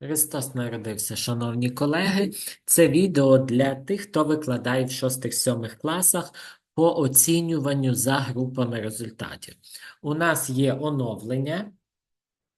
Христос народився, шановні колеги. Це відео для тих, хто викладає в 6-7 класах по оцінюванню за групами результатів. У нас є оновлення.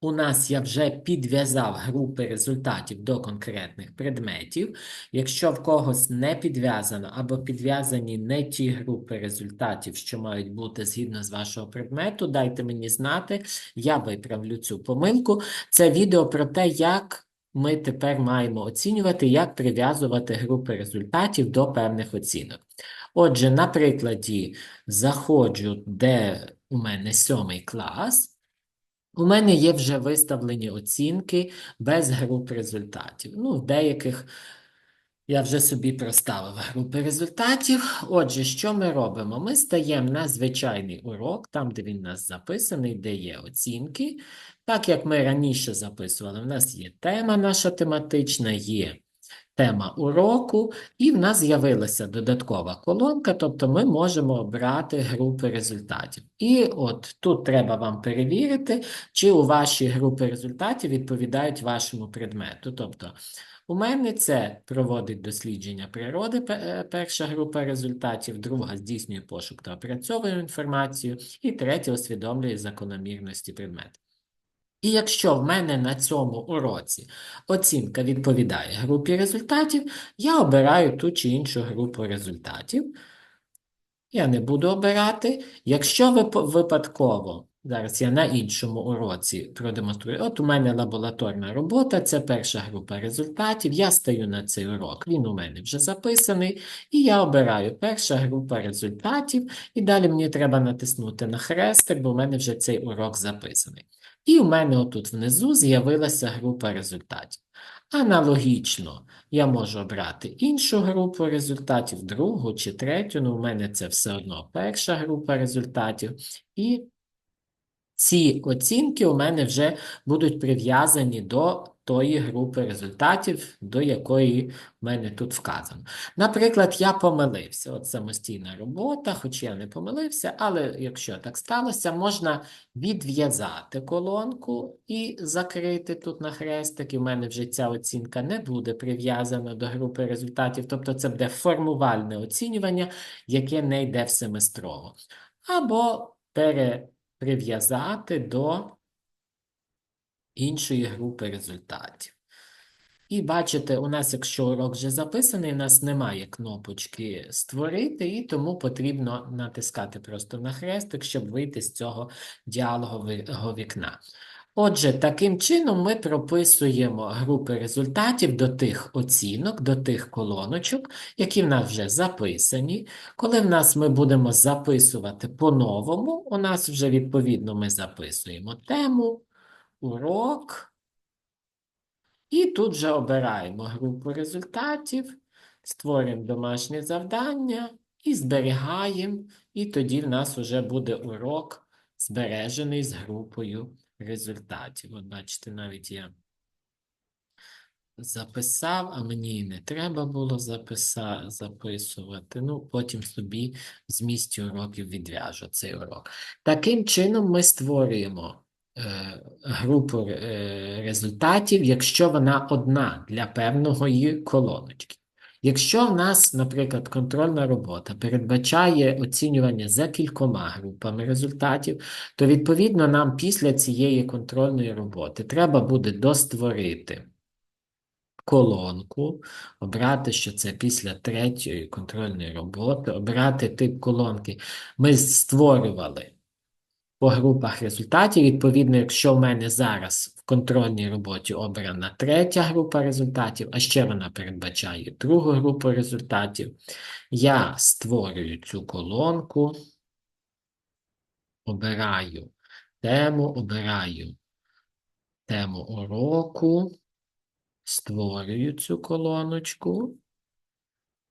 У нас я вже підв'язав групи результатів до конкретних предметів. Якщо в когось не підв'язано або підв'язані не ті групи результатів, що мають бути згідно з вашого предмету, дайте мені знати, я виправлю цю помилку. Це відео про те, як ми тепер маємо оцінювати, як прив'язувати групи результатів до певних оцінок. Отже, на прикладі заходжу, де у мене сьомий клас. У мене є вже виставлені оцінки без груп результатів. Ну, в деяких я вже собі проставив групи результатів. Отже, що ми робимо? Ми стаємо на звичайний урок, там, де він у нас записаний, де є оцінки. Так як ми раніше записували, в нас є тема наша тематична, є тема уроку, і в нас з'явилася додаткова колонка, тобто ми можемо обрати групи результатів. І от тут треба вам перевірити, чи у ваші групи результатів відповідають вашому предмету. Тобто, у мене це проводить дослідження природи, е, перша група результатів, друга здійснює пошук та опрацьовує інформацію, і третя усвідомлює закономірності предмету. І якщо в мене на цьому уроці оцінка відповідає групі результатів, я обираю ту чи іншу групу результатів. Я не буду обирати. Якщо вип- випадково, зараз я на іншому уроці продемонструю, от у мене лабораторна робота, це перша група результатів. Я стаю на цей урок, він у мене вже записаний, і я обираю перша група результатів, і далі мені треба натиснути на хрестик, бо в мене вже цей урок записаний. І у мене отут внизу з'явилася група результатів. Аналогічно, я можу обрати іншу групу результатів, другу чи третю, ну, у мене це все одно перша група результатів. І ці оцінки у мене вже будуть прив'язані до тої групи результатів, до якої в мене тут вказано. Наприклад, я помилився, от самостійна робота, хоч я не помилився, але якщо так сталося, можна відв'язати колонку і закрити тут на хрестик, і в мене вже ця оцінка не буде прив'язана до групи результатів, тобто це буде формувальне оцінювання, яке не йде в семестрово. Або переприв'язати до іншої групи результатів. І бачите, у нас, якщо урок вже записаний, у нас немає кнопочки створити, і тому потрібно натискати просто на хрестик, щоб вийти з цього діалогового вікна. Отже, таким чином ми прописуємо групи результатів до тих оцінок, до тих колоночок, які в нас вже записані. Коли в нас ми будемо записувати по-новому, у нас вже відповідно ми записуємо тему, урок. І тут же обираємо групу результатів, створюємо домашнє завдання і зберігаємо. І тоді в нас вже буде урок збережений з групою результатів. От бачите, навіть я записав, а мені не треба було записа, записувати. Ну, потім собі в змісті уроків відв'яжу цей урок. Таким чином ми створюємо е, групу е, результатів, якщо вона одна для певної колоночки. Якщо в нас, наприклад, контрольна робота передбачає оцінювання за кількома групами результатів, то відповідно нам після цієї контрольної роботи треба буде достворити колонку, обрати, що це після третьої контрольної роботи, обрати тип колонки. Ми створювали по групах результатів. Відповідно, якщо в мене зараз в контрольній роботі обрана третя група результатів, а ще вона передбачає другу групу результатів, я створюю цю колонку, обираю тему, обираю тему уроку, створюю цю колоночку.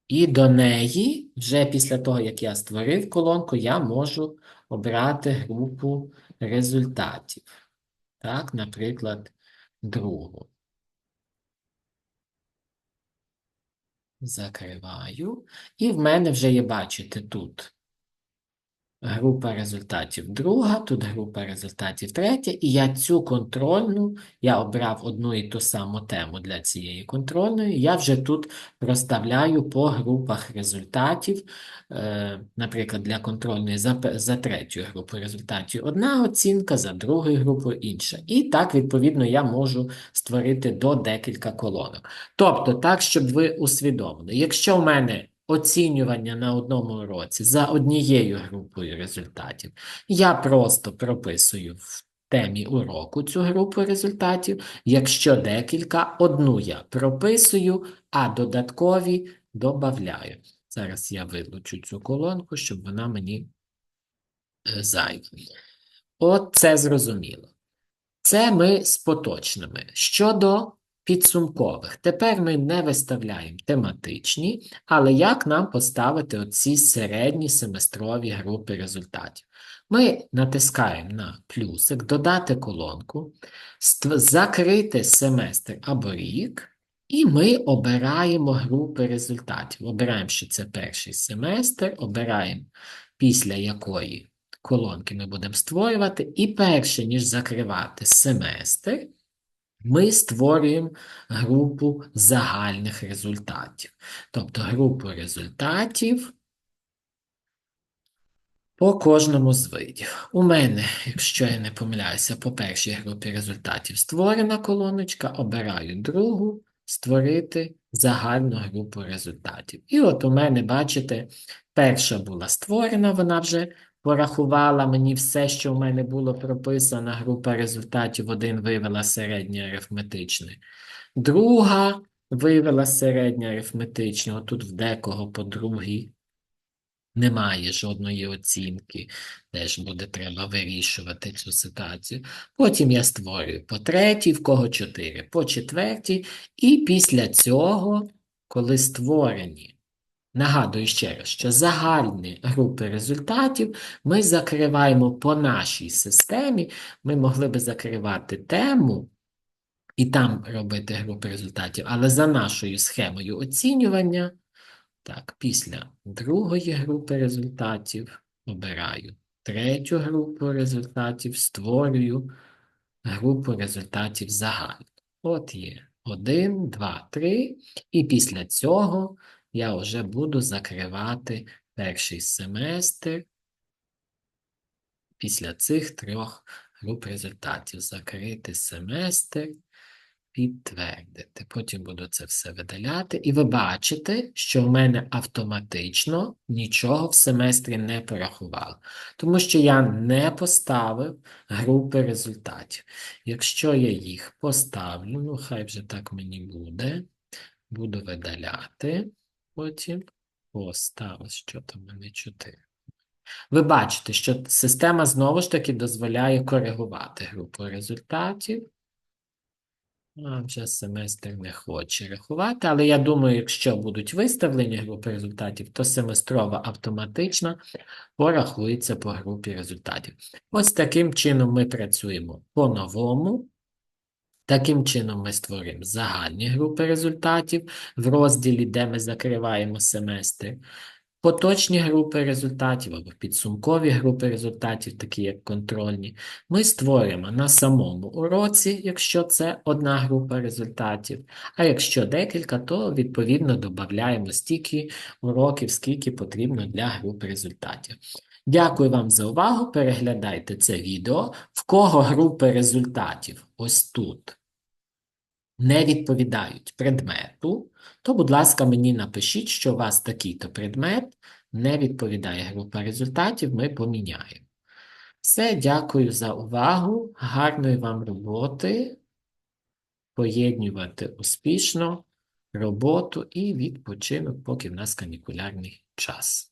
І до неї, вже після того, як я створив колонку, я можу обрати групу результатів. Так, наприклад, другу. Закриваю. І в мене вже є, бачите, тут група результатів друга, тут група результатів третя, і я цю контрольну, я обрав одну і ту саму тему для цієї контрольної, я вже тут розставляю по групах результатів, Е, наприклад, для контрольної за, за третю групу результатів одна оцінка, за другою групою інша. І так, відповідно, я можу створити до декілька колонок. Тобто, так, щоб ви усвідомили, якщо в мене оцінювання на одному уроці за однією групою результатів, я просто прописую в темі уроку цю групу результатів. Якщо декілька, одну я прописую, а додаткові додаю. Зараз я вилучу цю колонку, щоб вона мені е, зайва. От це зрозуміло. Це ми з поточними. Щодо підсумкових. Тепер ми не виставляємо тематичні, але як нам поставити оці середні семестрові групи результатів? Ми натискаємо на плюсик, додати колонку, закрити семестр або рік, і ми обираємо групи результатів. Обираємо, що це перший семестр, обираємо після якої колонки ми будемо створювати, і перше, ніж закривати семестр, ми створюємо групу загальних результатів. Тобто групу результатів по кожному з видів. У мене, якщо я не помиляюся, по першій групі результатів створена колоночка, обираю другу, створити загальну групу результатів. І от у мене, бачите, перша була створена, вона вже порахувала мені все, що в мене було прописано, група результатів один вивела середнє арифметичне. Друга вивела середнє арифметичне, тут в декого по другій немає жодної оцінки, теж буде треба вирішувати цю ситуацію. Потім я створюю по третій, в кого чотири, по четвертій, і після цього, коли створені, нагадую ще раз, що загальні групи результатів ми закриваємо по нашій системі, ми могли би закривати тему. І там робити групи результатів, але за нашою схемою оцінювання так, після другої групи результатів обираю третю групу результатів, створюю групу результатів загальну. От є 1, 2, 3. І після цього я вже буду закривати перший семестр після цих трьох груп результатів. Закрити семестр підтвердити. Потім буду це все видаляти. І ви бачите, що в мене автоматично нічого в семестрі не порахувало. Тому що я не поставив групи результатів. Якщо я їх поставлю, ну хай вже так мені буде, буду видаляти. Потім поставив, що там мене 4. Ви бачите, що система знову ж таки дозволяє коригувати групу результатів. А вже семестр не хоче рахувати, але я думаю, якщо будуть виставлені групи результатів, то семестрова автоматично порахується по групі результатів. Ось таким чином ми працюємо по-новому. Таким чином ми створюємо загальні групи результатів в розділі, де ми закриваємо семестр. Поточні групи результатів або підсумкові групи результатів, такі як контрольні, ми створюємо на самому уроці, якщо це одна група результатів, а якщо декілька, то відповідно додаємо стільки уроків, скільки потрібно для групи результатів. Дякую вам за увагу. Переглядайте це відео. В кого групи результатів ось тут не відповідають предмету, то, будь ласка, мені напишіть, що у вас такий-то предмет не відповідає група результатів, ми поміняємо. Все, дякую за увагу, гарної вам роботи, поєднувати успішно роботу і відпочинок, поки в нас канікулярний час.